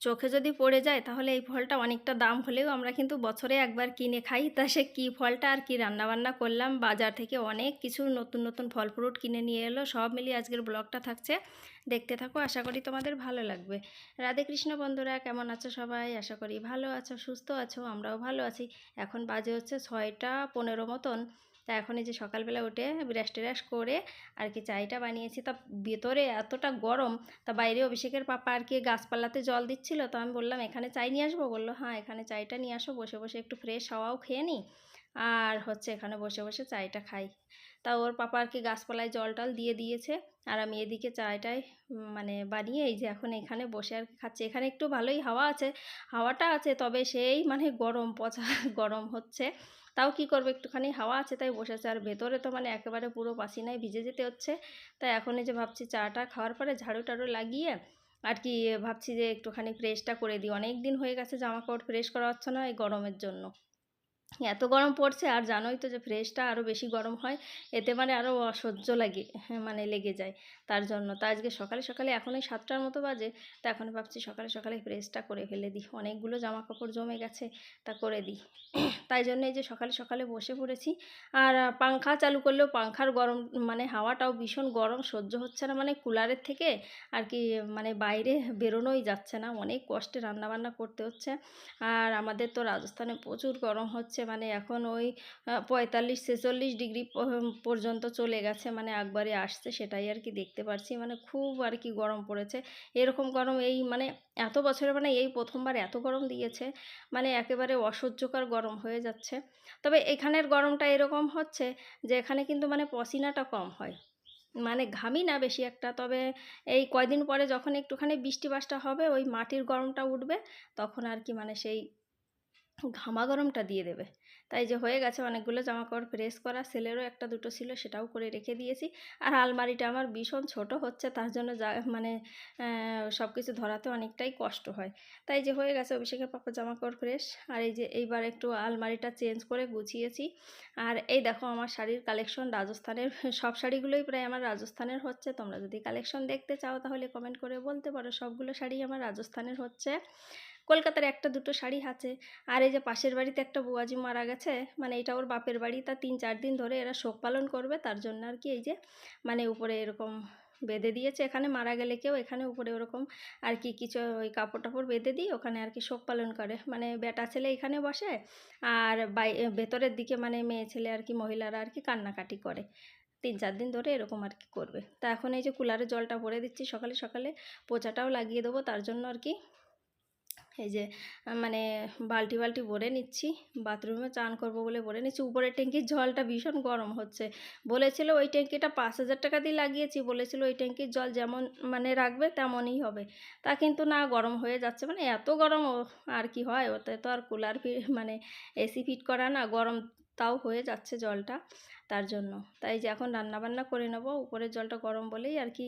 চোখে যদি পড়ে যায়, তাহলে এই ফলটা অনেকটা দাম হলেও আমরা কিন্তু বছরে একবার কিনে খাই। তা সে কী ফলটা আর কি রান্নাবান্না করলাম, বাজার থেকে অনেক কিছু নতুন নতুন ফল ফ্রুট কিনে নিয়ে এলো, সব মিলিয়ে আজকের ব্লগটা থাকছে। দেখতে থাকো, আশা করি তোমাদের ভালো লাগবে। রাধে কৃষ্ণ বন্ধুরা, কেমন আছো সবাই? আশা করি ভালো আছো, সুস্থ আছো, আমরাও ভালো আছি। এখন বাজে হচ্ছে ছয়টা পনেরো মতন। তা এখন এই যে সকালবেলা উঠে ব্রাশ টেরাশ করে আর কি চাইটা বানিয়েছি, তা ভেতরে এতটা গরম, তা বাইরে অভিষেকের পাপা আর কি গাছপালাতে জল দিচ্ছিল, তো আমি বললাম, এখানে চাই নিয়ে আসব? বলল হ্যাঁ এখানে চাইটা নিয়ে আসো, বসে বসে একটু ফ্রেশ হাওয়াও খেয়ে নিই। আর হচ্ছে এখানে বসে বসে চাইটা খাই। তা ওর পাপা আর কি গাছপালায় জল টল দিয়ে দিয়েছে। আর আমি এদিকে চায়টায় মানে বানিয়ে এই যে এখন এখানে বসে আর খাচ্ছি। এখানে একটু ভালোই হাওয়া আছে, হাওয়াটা আছে, তবে সেই মানে গরম, পচা গরম হচ্ছে। তাও কি করব, একটুখানি হাওয়া আছে, তাই বসেছে। আর ভেতরে তো মানে একেবারে পুরো পাসিনায় ভিজে যেতে হচ্ছে। তাই এখন যে ভাবছি চাটা খাওয়ার পরে ঝাড়ু টাড়ু লাগিয়ে আর কি ভাবছি যে একটুখানি ফ্রেশটা করে দিই। অনেক দিন হয়ে গেছে, জামা কাপড় ফ্রেশ করা হচ্ছে না এই গরমের জন্য। এত গরম পড়ছে আর জানোই তো যে ফ্রেশটা আরও বেশি গরম হয় এতে মানে আরও অসহ্য লাগে হ্যাঁ, মানে লেগে যায় তার জন্য। তা আজকে সকালে সকালে এখন সাতটার মতো বাজে তা এখন ভাবছি সকালে সকালে ফ্রেশটা করে ফেলে দিই। অনেকগুলো জামা কাপড় জমে গেছে তা করে দিই। তাই জন্য এই যে সকালে সকালে বসে পড়েছি আর পাংখা চালু করলেও পাংখার গরম মানে হাওয়াটাও ভীষণ গরম সহ্য হচ্ছে না মানে কুলারের থেকে আর কি মানে বাইরে বেরোনোই যাচ্ছে না অনেক কষ্টে রান্নাবান্না করতে হচ্ছে। আর আমাদের তো রাজস্থানে প্রচুর গরম হচ্ছে মানে এখন ওই পঁয়তাল্লিশ, ছেচল্লিশ ডিগ্রি পর্যন্ত চলে গেছে মানে একবারে আসছে, সেটাই আর কি দেখতে পাচ্ছি মানে খুব আর কি গরম পড়েছে। এরকম গরম এই মানে এত বছরে মানে এই প্রথমবার এত গরম দিয়েছে মানে একেবারে অসহ্যকর গরম হয়ে যাচ্ছে। তবে এখানের গরমটা এরকম হচ্ছে যে, এখানে কিন্তু মানে পসিনাটা কম হয়। মানে ঘামি না বেশি একটা, তবে এই কয়দিন পরে যখন একটুখানি বৃষ্টি বাসটা হবে, ওই মাটির গরমটা উঠবে, তখন আর কি মানে সেই ঘামা গরমটা দিয়ে দেবে। তাই যে হয়ে গেছে অনেকগুলো জামা কাপড় প্রেস করা, সেলেরও একটা দুটো ছিল সেটাও করে রেখে দিয়েছি। আর আলমারিটা আমার ভীষণ ছোট হচ্ছে, তার জন্য যা মানে সব কিছু ধরাতে অনেকটাই কষ্ট হয়। তাই যে হয়ে গেছে অভিষেকের পাপা জামা কাপড় ফ্রেশ আর এই যে এইবার একটু আলমারিটা চেঞ্জ করে গুছিয়েছি। আর এই দেখো আমার শাড়ির কালেকশন রাজস্থানের, সব শাড়িগুলোই প্রায় আমার রাজস্থানের হচ্ছে। তোমরা যদি কালেকশন দেখতে চাও তাহলে কমেন্ট করে বলতে পারো, সবগুলো শাড়ি আমার রাজস্থানের হচ্ছে। কলকাতার একটা দুটো শাড়ি আছে। আর এই যে পাশের বাড়িতে একটা বুয়াজি মারা গেছে মানে এটা ওর বাপের বাড়ি, তা তিন চার দিন ধরে এরা শোক পালন করবে, তার জন্য আর কি এই যে মানে উপরে এরকম বেঁধে দিয়েছে। এখানে মারা গেলে কেউ এখানে উপরে ওরকম আর কি কিছু ওই কাপড় টাপড় বেঁধে দিই ওখানে আর কি শোক পালন করে। মানে বেটা ছেলে এখানে বসে আর বাই, ভেতরের দিকে মানে মেয়ে ছেলে আর কি মহিলারা আর কি কান্নাকাটি করে। তিন চার দিন ধরে এরকম আর কি করবে। তা এখন এই যে কুলারে জলটা ভরে দিচ্ছি, সকালে সকালে পোচাটাও লাগিয়ে দেবো, তার জন্য আর কি এই যে মানে বালতি বালতি ভরে নিচ্ছি, বাথরুমে চান করব বলে ভরে নিচ্ছি, উপরের ট্যাঙ্কির জলটা ভীষণ গরম হচ্ছে। বলেছিল ওই ট্যাঙ্কিটা পাঁচ হাজার টাকা দিয়ে লাগিয়েছি, বলেছিল ওই ট্যাঙ্কির জল যেমন মানে রাখবে তেমনই হবে। তা কিন্তু না, গরম হয়ে যাচ্ছে মানে এত গরম আর কি হয়? ওতে তো আর কুলার মানে এসি ফিট করা না, গরম তাও হয়ে যাচ্ছে জলটা তার জন্য। তাই যে এখন রান্নাবান্না করে নেব, উপরের জলটা গরম বলেই আর কি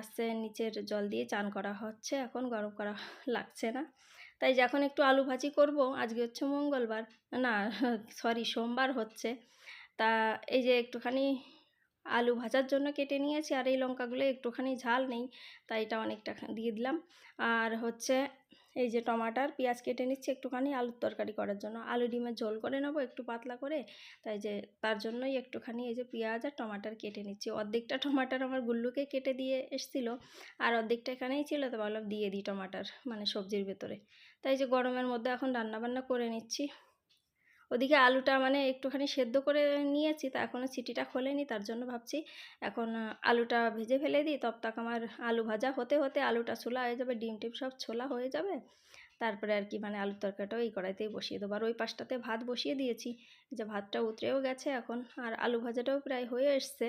আস্তে নিচের জল দিয়ে চান করা হচ্ছে। এখন গরম করা লাগছে না। তাই যে এখন একটু আলু ভাজি করব, আজকে হচ্ছে মঙ্গলবার। না সরি সোমবার হচ্ছে। তা এই যে একটুখানি আলু ভাজার জন্য কেটে নিয়েছি আর এই লঙ্কাগুলো একটুখানি ঝাল নেই, তাই এটা অনেকটা দিয়ে দিলাম। আর হচ্ছে এই যে টমাটার, পেঁয়াজ কেটে নিচ্ছি একটুখানি, আলুর তরকারি করার জন্য। আলু ডিমের ঝোল করে নেব একটু পাতলা করে, তাই যে তার জন্যই একটুখানি এই যে পেঁয়াজ আর টমাটার কেটে নিচ্ছি। অর্ধেকটা টমাটার আমার গুল্লুকে কেটে দিয়ে এসেছিল, আর অর্ধেকটা এখানেই ছিল, তো ভাবলাম দিয়ে দিই টমাটার মানে সবজির ভেতরে। তাই যে গরমের মধ্যে এখন রান্নাবান্না করে নিচ্ছি। ওদিকে আলুটা মানে একটুখানি সেদ্ধ করে নিয়েছি, তা এখনও সিটিটা খোলেনি, তার জন্য ভাবছি এখন আলুটা ভেজে ফেলে দিই তাক আমার আলু ভাজা হতে হতে আলুটা ছোলা হয়ে যাবে, ডিম টিম সব ছোলা হয়ে যাবে, তারপরে আর কি মানে আলুর তরকারিটাও এই কড়াইতেই বসিয়ে দেবো, আর ওই পাশটাতে ভাত বসিয়ে দিয়েছি যে ভাতটা উতরেও গেছে এখন, আর আলু ভাজাটাও প্রায় হয়ে এসছে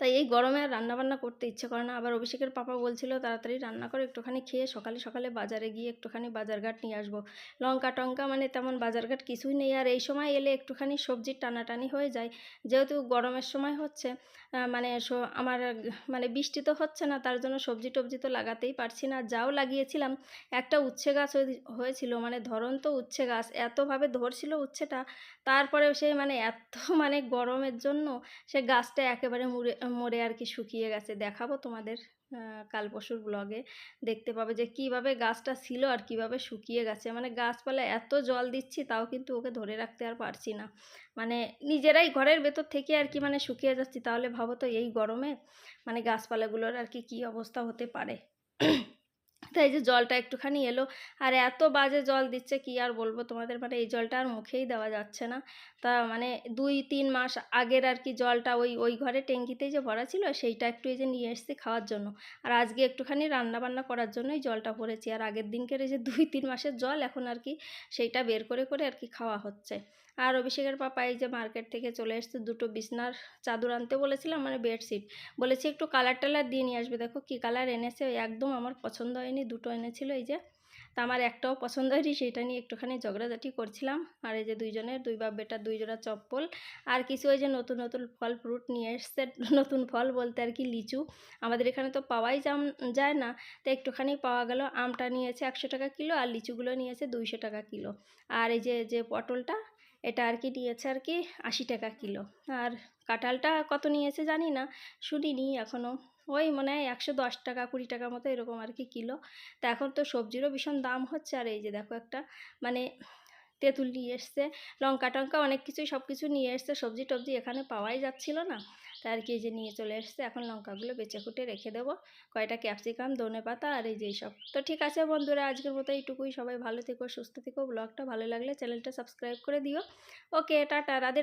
তাই এই গরমে আর রান্নাবান্না করতে ইচ্ছে করে না। আবার অভিষেকের পাপা বলছিল, তাড়াতাড়ি রান্না করে, একটুখানি খেয়ে সকালে সকালে বাজারে গিয়ে একটুখানি বাজারঘাট নিয়ে আসব। লঙ্কা টঙ্কা মানে তেমন বাজারঘাট কিছুই নেই। আর এই সময় এলে একটুখানি সবজির টানাটানি হয়ে যায়। যেহেতু গরমের সময় হচ্ছে মানে আমার মানে বৃষ্টি তো হচ্ছে না, তার জন্য সবজি টবজি তো লাগাতেই পারছি না। যাও লাগিয়েছিলাম, একটা উচ্ছে গাছ হয়ে- হয়েছিল মানে ধরন তো উচ্ছে গাছ, এতভাবে ধরছিল উচ্ছেটা তারপরে সে মানে এত মানে গরমের জন্য সে গাছটা একেবারে মুড়ে মরে আর কি শুকিয়ে গেছে। দেখাবো তোমাদের কাল পরশুর ব্লগে দেখতে পাবে যে কীভাবে গাছটা ছিল আর কীভাবে শুকিয়ে গেছে। মানে গাছপালা এত জল দিচ্ছি, তাও কিন্তু ওকে ধরে রাখতে আর পারছি না। মানে নিজেরাই ঘরের ভেতর থেকে আর কি মানে শুকিয়ে যাচ্ছি। তাহলে ভাবো তো এই গরমে মানে গাছপালাগুলোর আর কি, কী অবস্থা হতে পারে। তাই যে জলটা একটুখানি এলো। আর এত বাজে জল দিচ্ছে, কি আর বলব তোমাদের? মানে এই জলটা আর মুখেই দেওয়া যাচ্ছে না। তা মানে দুই, তিন মাস আগের আর কি জলটা ওই ওই ঘরে ট্যাঙ্কিতেই যে ভরা ছিল, সেইটা একটু এই যে নিয়ে এসেছি খাওয়ার জন্য। আর আজকে একটুখানি রান্না বান্না করার জন্যই জলটা ভরেছি। আর আগের দিনকের এই যে দুই, তিন মাসের জল, এখন আর কি সেইটা বের করে করে আর কি খাওয়া হচ্ছে। আর অভিষেকের পাপা এই যে মার্কেট থেকে চলে এসছে, দুটো বিছনার চাদর আনতে বলেছিলাম মানে বেডশিট। বলেছি একটু কালার টালার দিয়ে নিয়ে আসবে। দেখো কী কালার এনেছে একদম আমার পছন্দ হয়নি। দুটো এনেছিল, এই যে। তা আমার একটাও পছন্দ হয়নি সেটা নিয়ে একটুখানি ঝগড়াঝাটি করছিলাম। আর এই যে দুইজনের, দুই বাপ বেটার দুই জোড়া চপ্পল। আর কিছু ওই যে নতুন নতুন ফল ফ্রুট নিয়ে এসছে, নতুন ফল বলতে আর কি লিচু। আমাদের এখানে তো পাওয়াই যায় না। তো একটুখানি পাওয়া গেল, আমটা নিয়েছে একশো টাকা কিলো আর লিচুগুলো নিয়েছে দুইশো টাকা কিলো। আর এই যে যে পটলটা, এটা আর কি নিয়েছে আর কি আশি টাকা কিলো। আর কাঁঠালটা কত নিয়েছে জানি না, শুনিনি এখনও ওই মনে হয় একশো দশ টাকা, কুড়ি টাকা মতো এরকম আর কি কিলো। তা এখন তো সবজিরও ভীষণ দাম হচ্ছে। আর এই যে দেখো একটা মানে তেঁতুল নিয়ে এসছে, লঙ্কা টঙ্কা অনেক কিছুই সব কিছু নিয়ে এসছে। সবজি টবজি এখানে পাওয়াই যাচ্ছিল না। তা আর কি যে নিয়ে চলে এসছে। এখন লঙ্কাগুলো বেছে কুটে রেখে দেবো। কয়টা ক্যাপসিকাম, ধনে পাতা আর এই যে সব তো ঠিক আছে বন্ধুরা, আজকের মতো এইটুকুই। সবাই ভালো থেকো, সুস্থ থেকো। ব্লগটা ভালো লাগলে চ্যানেলটা সাবস্ক্রাইব করে দিও। ওকে, টাটা। রাধে